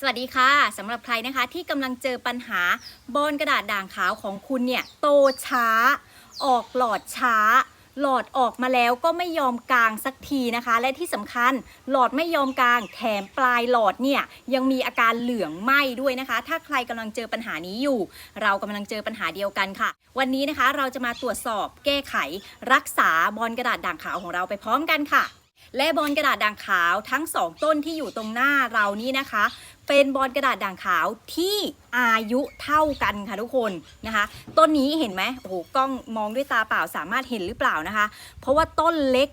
สวัสดีค่ะสำหรับใครนะคะที่กำลังเจอปัญหาบอนกระดาษด่างขาวของคุณเนี่ยโตช้า ออกหลอดช้า หลอดออกมาแล้วก็ไม่ยอมกลางสักทีนะคะ และที่สำคัญหลอดไม่ยอมกลางแถมปลายหลอดเนี่ยยังมีอาการเหลืองไหม้ด้วยนะคะ ถ้าใครกำลังเจอปัญหานี้อยู่ เรากำลังเจอปัญหาเดียวกันค่ะ วันนี้นะคะเราจะมาตรวจสอบแก้ไข รักษาบอนกระดาษด่างขาวของเราไปพร้อมกันค่ะและบอลกระดาษด่างขาวทั้งสองต้นที่อยู่ตรงหน้าเรานี่นะคะ เป็นบอลกระดาษด่างขาวที่อายุเท่ากันค่ะทุกคนนะคะ ต้นนี้เห็นไหมโอ้โหกล้องมองด้วยตาเปล่าสามารถเห็นหรือเปล่านะคะ เพราะว่าต้นเล็ก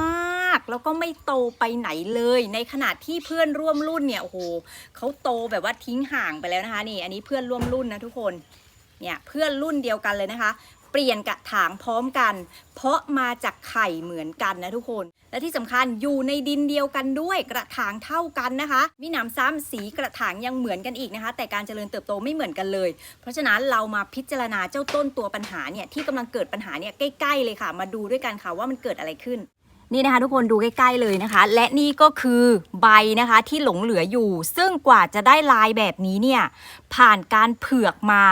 มาก ๆ แล้วก็ไม่โตไปไหนเลย ในขณะที่เพื่อนร่วมรุ่นเนี่ยโอ้โหเขาโตแบบว่าทิ้งห่างไปแล้วนะคะนี่อันนี้เพื่อนร่วมรุ่นนะทุกคนเนี่ยเพื่อนรุ่นเดียวกันเลยนะคะ เปลี่ยนกระถางพร้อมกัน เพราะมาจากไข่เหมือนกันนะทุกคน และที่สำคัญอยู่ในดินเดียวกันด้วยกระถางเท่ากันนะคะมีหนามซ้ำสีกระถางยังเหมือนกันอีกนะคะ แต่การเจริญเติบโตไม่เหมือนกันเลย เพราะฉะนั้นเรามาพิจารณาเจ้าต้นตัวปัญหาเนี่ยที่กำลังเกิดปัญหาเนี่ยใกล้ๆเลยค่ะ มาดูด้วยกันค่ะว่ามันเกิดอะไรขึ้น นี่นะคะทุกคนดูใกล้ๆเลยนะคะ และนี่ก็คือใบนะคะที่หลงเหลืออยู่ ซึ่งกว่าจะได้ลายแบบนี้เนี่ยผ่านการเผือกมา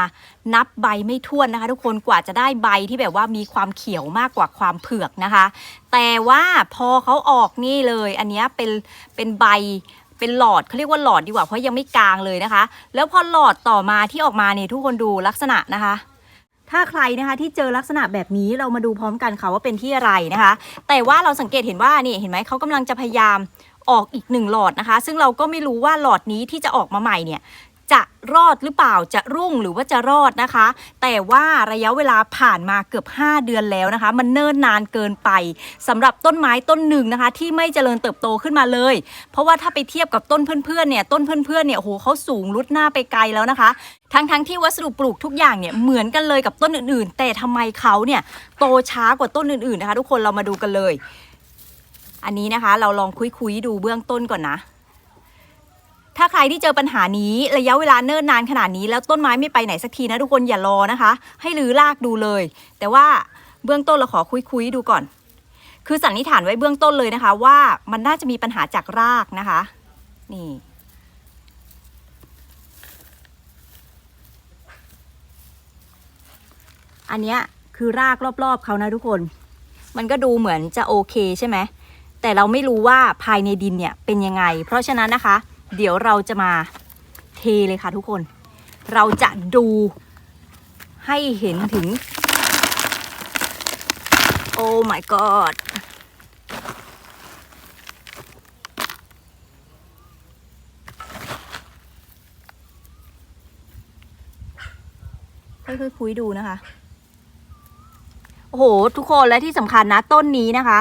นับใบไม่ถ้วนนะคะ ทุกคนกว่าจะได้ใบที่แบบว่ามีความเขียวมากกว่าความเผือกนะคะ แต่ว่าพอเขาออกนี่เลย อันนี้เป็นเป็นใบเป็นหลอดเขาเรียกว่าหลอดดีกว่าเพราะยังไม่กลางเลยนะคะ แล้วพอหลอดต่อมาที่ออกมาเนี่ยทุกคนดูลักษณะนะคะ ถ้าใครนะคะที่เจอลักษณะแบบนี้เรามาดูพร้อมกันค่ะว่าเป็นที่อะไรนะคะ แต่ว่าเราสังเกตเห็นว่านี่เห็นไหมเขากำลังจะพยายามออกอีกหนึ่งหลอดนะคะ ซึ่งเราก็ไม่รู้ว่าหลอดนี้ที่จะออกมาใหม่เนี่ย จะรอดหรือเปล่าจะรุ่งหรือว่าจะรอดนะคะ แต่ว่าระยะเวลาผ่านมาเกือบ 5 เดือนแล้วนะคะ มันเนิ่นนานเกินไปสำหรับต้นไม้ต้นหนึ่งนะคะ ที่ไม่เจริญเติบโตขึ้นมาเลย เพราะว่าถ้าไปเทียบกับต้นเพื่อนๆเนี่ยต้นเพื่อนๆเนี่ยโหเขาสูงรุดหน้าไปไกลแล้วนะคะ ทั้งๆทที่วัสดุปลูกทุกอย่างเนี่ยเหมือนกันเลยกับต้นอื่นๆ แต่ทำไมเขาเนี่ยโตช้ากว่าต้นอื่นๆนะคะ ทุกคนเรามาดูกันเลย อันนี้นะคะเราลองคุยๆดูเบื้องต้นก่อนนะ ถ้าใครที่เจอปัญหานี้ระยะเวลาเนิ่นนานขนาดนี้ แล้วต้นไม้ไม่ไปไหนสักทีนะทุกคนอย่ารอนะคะ ให้รื้อรากดูเลย แต่ว่าเบื้องต้นเราขอคุยๆดูก่อน คือสันนิษฐานไว้เบื้องต้นเลยนะคะ ว่ามันน่าจะมีปัญหาจากรากนะคะ นี่อันเนี้ยคือรากรอบๆเขานะทุกคน มันก็ดูเหมือนจะโอเคใช่ไหม แต่เราไม่รู้ว่าภายในดินเนี่ยเป็นยังไง เพราะฉะนั้นนะคะ เดี๋ยวเราจะมาเทเลยค่ะทุกคน เราจะดูให้เห็นถึง โอ้ my god ค่อยๆคุยดูนะคะ โอ้โห ทุกคนและที่สำคัญนะต้นนี้นะคะ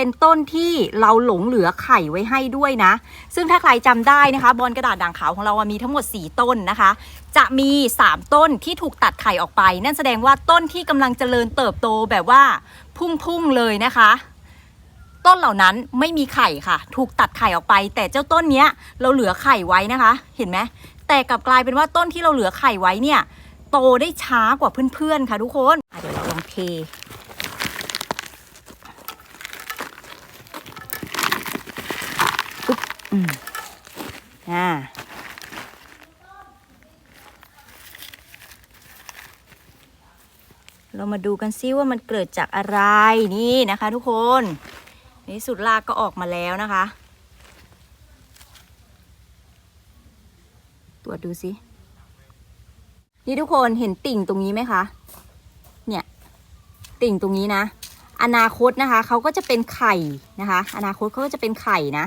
เป็นต้นที่เราหลงเหลือไข่ไว้ให้ด้วยนะ ซึ่งถ้าใครจำได้นะคะ บอลกระดาษด่างขาวของเรามีทั้งหมด 4 ต้นนะคะ จะมี 3 ต้นที่ถูกตัดไข่ออกไป นั่นแสดงว่าต้นที่กำลังเจริญเติบโตแบบว่าพุ่งๆเลยนะคะ ต้นเหล่านั้นไม่มีไข่ค่ะ ถูกตัดไข่ออกไป แต่เจ้าต้นเนี้ยเราเหลือไข่ไว้นะคะ เห็นไหมแต่กลับกลายเป็นว่าต้นที่เราเหลือไข่ไว้เนี่ย โตได้ช้ากว่าเพื่อนๆค่ะทุกคนเดี๋ยวเราลองเท อ่าเรามาดูกันซิว่ามันเกิดจากอะไรนี่นะคะทุกคนในที่สุดรากก็ออกมาแล้วนะคะ ตรวจดูสินี่ทุกคนเห็นติ่งตรงนี้ไหมคะ เนี่ย ติ่งตรงนี้นะ อนาคตนะคะเขาก็จะเป็นไข่นะคะ อนาคตเขาก็จะเป็นไข่นะ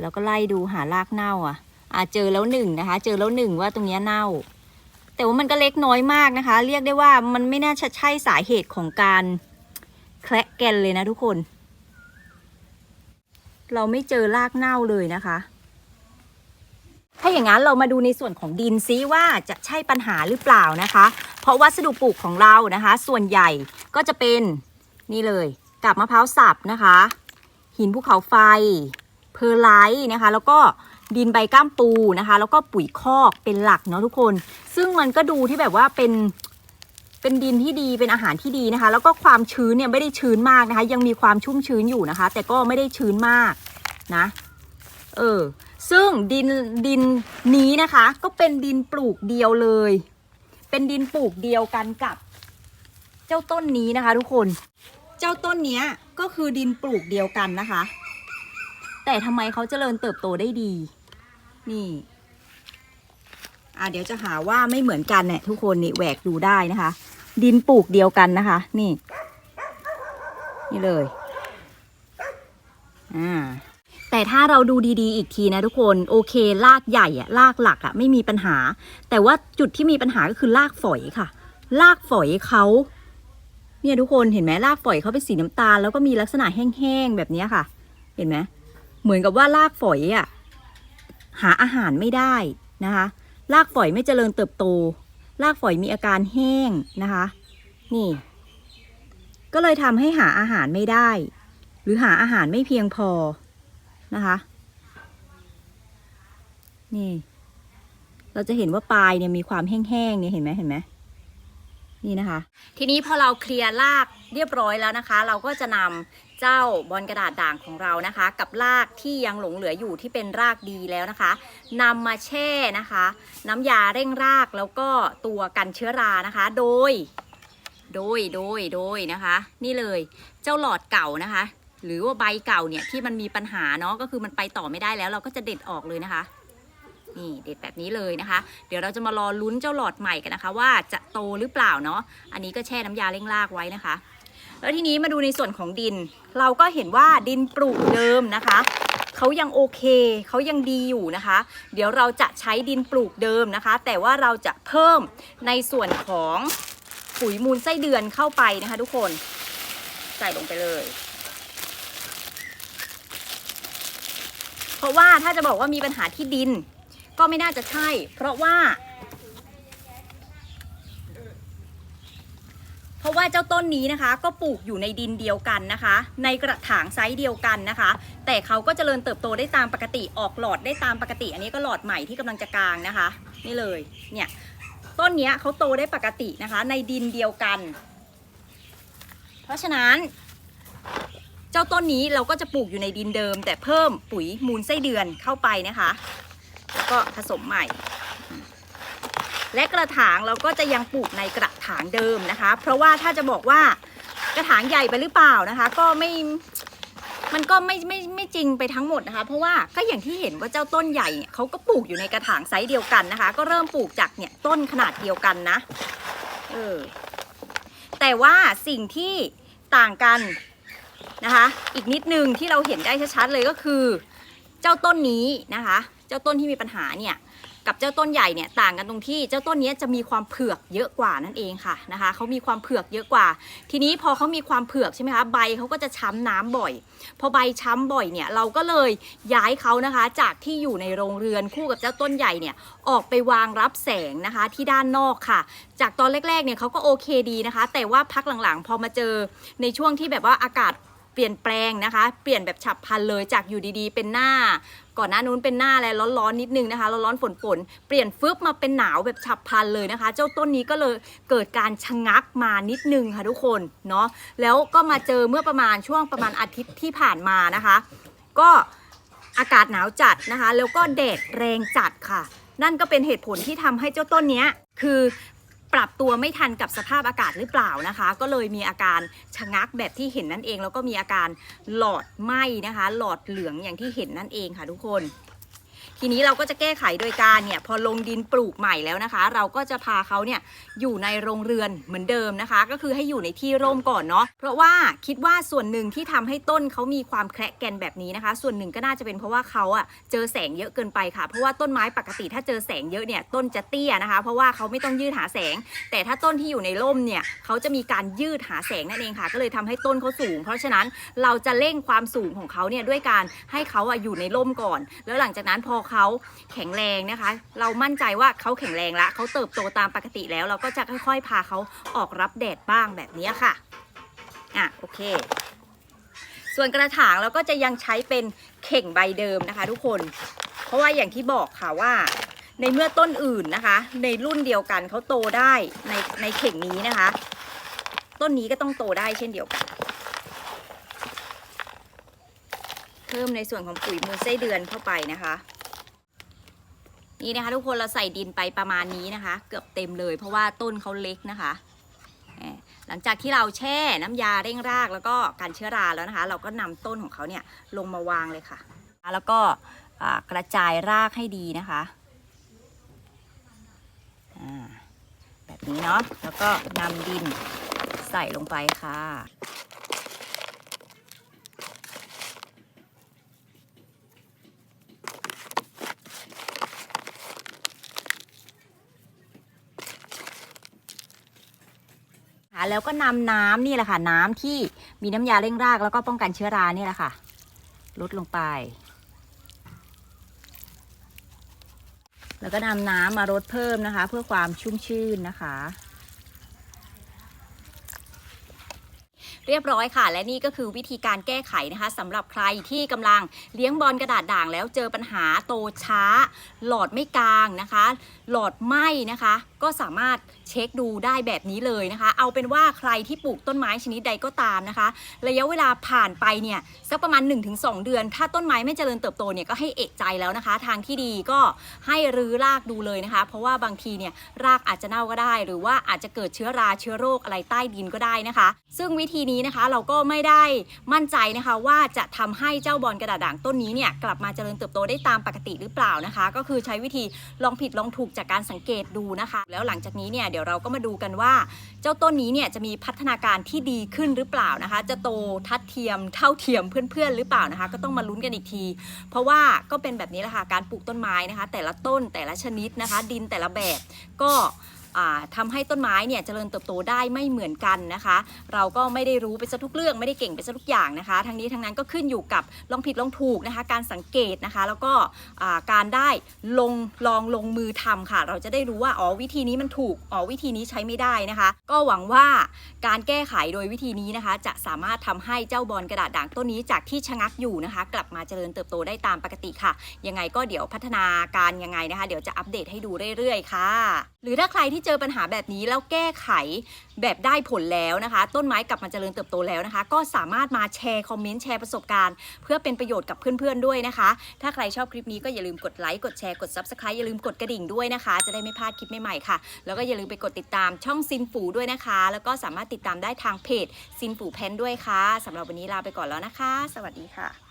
เดี๋ยวก็ไล่ดูหารากเน่าอะอาเจอแล้วหนึ่งนะคะ เจอแล้วหนึ่งว่าตรงนี้เน่า แต่ว่ามันก็เล็กน้อยมากนะคะ เรียกได้ว่ามันไม่น่าจะใช่สาเหตุของการแคระแกนเลยนะทุกคน เราไม่เจอรากเน่าเลยนะคะ ถ้าอย่างนั้นเรามาดูในส่วนของดินซิว่าจะใช่ปัญหาหรือเปล่านะคะ เพราะวัสดุปลูกของเรานะคะ ส่วนใหญ่ก็จะเป็นนี่เลยกับมะพร้าวสับนะคะ หินภูเขาไฟ เพอร์ไลท์นะคะ แล้วก็ดินใบก้ามปูนะคะ แล้วก็ปุ๋ยคอกเป็นหลักเนาะทุกคน ซึ่งมันก็ดูที่แบบว่าเป็นเป็นดินที่ดีเป็นอาหารที่ดีนะคะ แล้วก็ความชื้นเนี่ยไม่ได้ชื้นมากนะคะ ยังมีความชุ่มชื้นอยู่นะคะ แต่ก็ไม่ได้ชื้นมากนะเออซึ่งดินดินนี้นะคะ ก็เป็นดินปลูกเดียวเลย เป็นดินปลูกเดียวกันกับ เจ้าต้นนี้นะคะ ทุกคน เจ้าต้นนี้ก็คือดินปลูกเดียวกันนะคะ แต่ทำไมเขาเจริญเติบโตได้ดี นี่ อะเดี๋ยวจะหาว่าไม่เหมือนกันเนี่ยทุกคนนี่แหวกดูได้นะคะ ดินปลูกเดียวกันนะคะ นี่ นี่เลย อ่าแต่ถ้าเราดูดีๆ อีกทีนะทุกคนโอเครากใหญ่อะรากหลักอะไม่มีปัญหา แต่ว่าจุดที่มีปัญหาก็คือรากฝอยค่ะรากฝอยเขาเนี่ยทุกคนเห็นไหมรากฝอยเขาเป็นสีน้ำตาล แล้วก็มีลักษณะแห้งๆแบบนี้ค่ะ เห็นไหม เหมือนกับว่ารากฝอยอะหาอาหารไม่ได้นะคะรากฝอยไม่เจริญเติบโตรากฝอยมีอาการแห้งนะคะ นี่ ก็เลยทำให้หาอาหารไม่ได้ หรือหาอาหารไม่เพียงพอนะคะ นี่ เราจะเห็นว่าปลายเนี่ยมีความแห้งๆเนี่ยเห็นไหมเห็นไหมนี่นะคะ ทีนี้พอเราเคลียร์รากเรียบร้อยแล้วนะคะ เราก็จะนำ เจ้าบอลกระดาษด่างของเรานะคะ กับรากที่ยังหลงเหลืออยู่ที่เป็นรากดีแล้วนะคะนำมาแช่นะคะ น้ำยาเร่งรากแล้วก็ตัวกันเชื้อรานะคะ โดย โดยโดยโดยนะคะ นี่เลยเจ้าหลอดเก่านะคะ หรือว่าใบเก่าเนี่ยที่มันมีปัญหาเนาะก็คือมันไปต่อไม่ได้แล้ว เราก็จะเด็ดออกเลยนะคะนี่เด็ดแบบนี้เลยนะคะ เดี๋ยวเราจะมารอลุ้นเจ้าหลอดใหม่กันนะคะ ว่าจะโตหรือเปล่าเนาะอันนี้ก็แช่น้ำยาเร่งรากไว้นะคะ แล้วทีนี้มาดูในส่วนของดิน เราก็เห็นว่าดินปลูกเดิมนะคะเขายังโอเคเขายังดีอยู่นะคะ เดี๋ยวเราจะใช้ดินปลูกเดิมนะคะ แต่ว่าเราจะเพิ่มในส่วนของปุ๋ยมูลไส้เดือนเข้าไปนะคะ ทุกคนใส่ลงไปเลยเพราะว่าถ้าจะบอกว่ามีปัญหาที่ดินก็ไม่น่าจะใช่ เพราะว่า เพราะว่าเจ้าต้นนี้นะคะ ก็ปลูกอยู่ในดินเดียวกันนะคะ ในกระถางไซส์เดียวกันนะคะ แต่เขาก็เจริญเติบโตได้ตามปกติออกหลอดได้ตามปกติ อันนี้ก็หลอดใหม่ที่กำลังจะกลางนะคะนี่เลยเนี่ยต้นนี้เขาโตได้ปกตินะคะ ในดินเดียวกัน เพราะฉะนั้น เจ้าต้นนี้เราก็จะปลูกอยู่ในดินเดิม แต่เพิ่มปุ๋ยมูลไส้เดือนเข้าไปนะคะ แล้วก็ผสมใหม่ และกระถางเราก็จะยังปลูกในกระถางเดิมนะคะ เพราะว่าถ้าจะบอกว่ากระถางใหญ่ไปหรือเปล่านะคะ ก็ไม่มันก็ไม่ไม่ไม่จริงไปทั้งหมดนะคะ เพราะว่าก็อย่างที่เห็นว่าเจ้าต้นใหญ่เนี่ยเขาก็ปลูกอยู่ในกระถางไซส์เดียวกันนะคะ ก็เริ่มปลูกจากเนี่ยต้นขนาดเดียวกันนะเออแต่ว่าสิ่งที่ต่างกันนะคะ อีกนิดนึงที่เราเห็นได้ชัดๆเลยก็คือ เจ้าต้นนี้นะคะ เจ้าต้นที่มีปัญหาเนี่ย กับเจ้าต้นใหญ่เนี่ยต่างกันตรงที่เจ้าต้นนี้จะมีความเผือกเยอะกว่านั่นเองค่ะนะคะเขามีความเผือกเยอะกว่า ทีนี้พอเขามีความเผือกใช่ไหมคะใบเขาก็จะช้ำน้ำบ่อย พอใบช้ำบ่อยเนี่ยเราก็เลยย้ายเขานะคะ จากที่อยู่ในโรงเรือนคู่กับเจ้าต้นใหญ่เนี่ยออกไปวางรับแสงนะคะที่ด้านนอกค่ะ จากตอนแรกๆเนี่ยเขาก็โอเคดีนะคะ แต่ว่าพักหลังๆ พอมาเจอในช่วงที่แบบว่าอากาศ ลี่ยนแปลงนะคะ เปลี่ยนแบบฉับพลันเลยจากอยู่ดีๆ เป็นหน้า ก่อนหน้านู้นเป็นหน้าอะไรร้อนๆนิดนึงนะคะร้อนๆฝนๆเปลี่ยนฟึบมาเป็นหนาวแบบฉับพลันเลยนะคะ เจ้าต้นนี้ก็เลยเกิดการชะงักมานิดนึงค่ะทุกคนเนาะแล้วก็มาเจอเมื่อประมาณช่วงประมาณอาทิตย์ที่ผ่านมานะคะ ก็อากาศหนาวจัดนะคะ แล้วก็แดดแรงจัดค่ะ นั่นก็เป็นเหตุผลที่ทำให้เจ้าต้นนี้คือ ปรับตัวไม่ทันกับสภาพอากาศหรือเปล่านะคะ ก็เลยมีอาการชะงักแบบที่เห็นนั่นเอง แล้วก็มีอาการหลอดไหม้นะคะ หลอดเหลืองอย่างที่เห็นนั่นเองค่ะทุกคน ทีนี้เราก็จะแก้ไขโดยการเนี่ยพอลงดินปลูกใหม่แล้วนะคะ เราก็จะพาเขาเนี่ยอยู่ในโรงเรือนเหมือนเดิมนะคะ ก็คือให้อยู่ในที่ร่มก่อนเนาะเพราะว่าคิดว่าส่วนหนึ่งที่ทำให้ต้นเขามีความแคระแกนแบบนี้นะคะ ส่วนหนึ่งก็น่าจะเป็นเพราะว่าเขาอะเจอแสงเยอะเกินไปค่ะ เพราะว่าต้นไม้ปกติถ้าเจอแสงเยอะเนี่ยต้นจะเตี้ยนะคะ เพราะว่าเขาไม่ต้องยืดหาแสง แต่ถ้าต้นที่อยู่ในร่มเนี่ยเขาจะมีการยืดหาแสงนั่นเองค่ะ ก็เลยทำให้ต้นเขาสูง เพราะฉะนั้นเราจะเร่งความสูงของเขาเนี่ยด้วยการให้เขาอะอยู่ในร่มก่อน แล้วหลังจากนั้นพอเขาแข็งแรงนะคะ เรามั่นใจว่าเขาแข็งแรงละเขาเติบโตตามปกติแล้ว เราก็จะค่อยๆ พาเขาออกรับแดดบ้างแบบนี้ค่ะอะโอเค ส่วนกระถางเราก็จะยังใช้เป็นเข่งใบเดิมนะคะ ทุกคน เพราะว่าอย่างที่บอกค่ะว่าในเมื่อต้นอื่นนะคะ ในรุ่นเดียวกันเขาโตได้ในในเข่งนี้นะคะ ต้นนี้ก็ต้องโตได้เช่นเดียวกัน เพิ่มในส่วนของปุ๋ยมูลไส้เดือนเข้าไปนะคะ นี่นะคะ ทุกคนเราใส่ดินไปประมาณนี้นะคะ เกือบเต็มเลย เพราะว่าต้นเขาเล็กนะคะ หลังจากที่เราแช่น้ำยาเร่งรากแล้วก็การเชื้อราแล้วนะคะ เราก็นำต้นของเขาเนี่ยลงมาวางเลยค่ะ แล้วก็กระจายรากให้ดีนะคะแบบนี้เนาะแล้วก็นำดินใส่ลงไปค่ะ แล้วก็นำน้ำนี่แหละค่ะ น้ำที่มีน้ำยาเร่งรากแล้วก็ป้องกันเชื้อรานี่แหละค่ะ ลดลงไป แล้วก็นำน้ำมารดเพิ่มนะคะ เพื่อความชุ่มชื่นนะคะ เรียบร้อยค่ะ และนี่ก็คือวิธีการแก้ไขนะคะสำหรับใครที่กำลังเลี้ยงบอลกระดาษด่างแล้วเจอปัญหาโตช้า หลอดไม่กลางนะคะ หลอดไหม้นะคะ ก็สามารถเช็คดูได้แบบนี้เลยนะคะ เอาเป็นว่าใครที่ปลูกต้นไม้ชนิดใดก็ตามนะคะ ระยะเวลาผ่านไปเนี่ยสักประมาณ 1-2 เดือน ถ้าต้นไม้ไม่เจริญเติบโตเนี่ยก็ให้เอกใจแล้วนะคะ ทางที่ดีก็ให้รื้อรากดูเลยนะคะ เพราะว่าบางทีเนี่ยรากอาจจะเน่าก็ได้ หรือว่าอาจจะเกิดเชื้อราเชื้อโรคอะไรใต้ดินก็ได้นะคะ ซึ่งวิธีนี้นะคะ เราก็ไม่ได้มั่นใจนะคะว่าจะทำให้เจ้าบอลกระดาษด่างต้นนี้เนี่ยกลับมาเจริญเติบโตได้ตามปกติหรือเปล่านะคะ ก็คือใช้วิธีลองผิดลองถูกจากการสังเกตดูนะคะ แล้วหลังจากนี้เนี่ยเดี๋ยวเราก็มาดูกันว่า เจ้าต้นนี้เนี่ยจะมีพัฒนาการที่ดีขึ้นหรือเปล่านะคะ จะโตทัดเทียมเท่าเทียมเพื่อนๆ หรือเปล่านะคะ ก็ต้องมาลุ้นกันอีกที เพราะว่าก็เป็นแบบนี้แหละค่ะการปลูกต้นไม้นะคะ แต่ละต้นแต่ละชนิดนะคะ ดินแต่ละแบบก็ อ่าทำให้ต้นไม้เนี่ยเจริญเติบโตได้ไม่เหมือนกันนะคะ เราก็ไม่ได้รู้ไปซะทุกเรื่องไม่ได้เก่งไปซะทุกอย่างนะคะ ทั้งนี้ทั้งนั้นก็ขึ้นอยู่กับลองผิดลองถูกนะคะ การสังเกตนะคะ แล้วก็การได้ลงลองลงมือทำค่ะ เราจะได้รู้ว่าอ๋อวิธีนี้มันถูกอ๋อวิธีนี้ใช้ไม่ได้นะคะ ก็หวังว่าการแก้ไขโดยวิธีนี้นะคะ จะสามารถทำให้เจ้าบอลกระดาษด่างต้นนี้จากที่ชะงักอยู่นะคะ กลับมาเจริญเติบโตได้ตามปกติค่ะ ยังไงก็เดี๋ยวพัฒนาการยังไงนะคะ เดี๋ยวจะอัปเดตให้ดูเรื่อยๆ ค่ะ หรือถ้าใครที่เจอปัญหาแบบนี้แล้วแก้ไขแบบได้ผลแล้วนะคะ ต้นไม้กลับมาเจริญเติบโตแล้วนะคะ ก็สามารถมาแชร์คอมเมนต์แชร์ประสบการณ์ เพื่อเป็นประโยชน์กับเพื่อนๆด้วยนะคะ ถ้าใครชอบคลิปนี้ก็อย่าลืมกดไลค์กดแชร์กด subscribe อย่าลืมกดกระดิ่งด้วยนะคะ จะได้ไม่พลาดคลิปใหม่ๆค่ะ แล้วก็อย่าลืมไปกดติดตามช่องซินฟูด้วยนะคะ แล้วก็สามารถติดตามได้ทางเพจซินฟูแพนด้วยค่ะสำหรับวันนี้ลาไปก่อนแล้วนะคะ สวัสดีค่ะ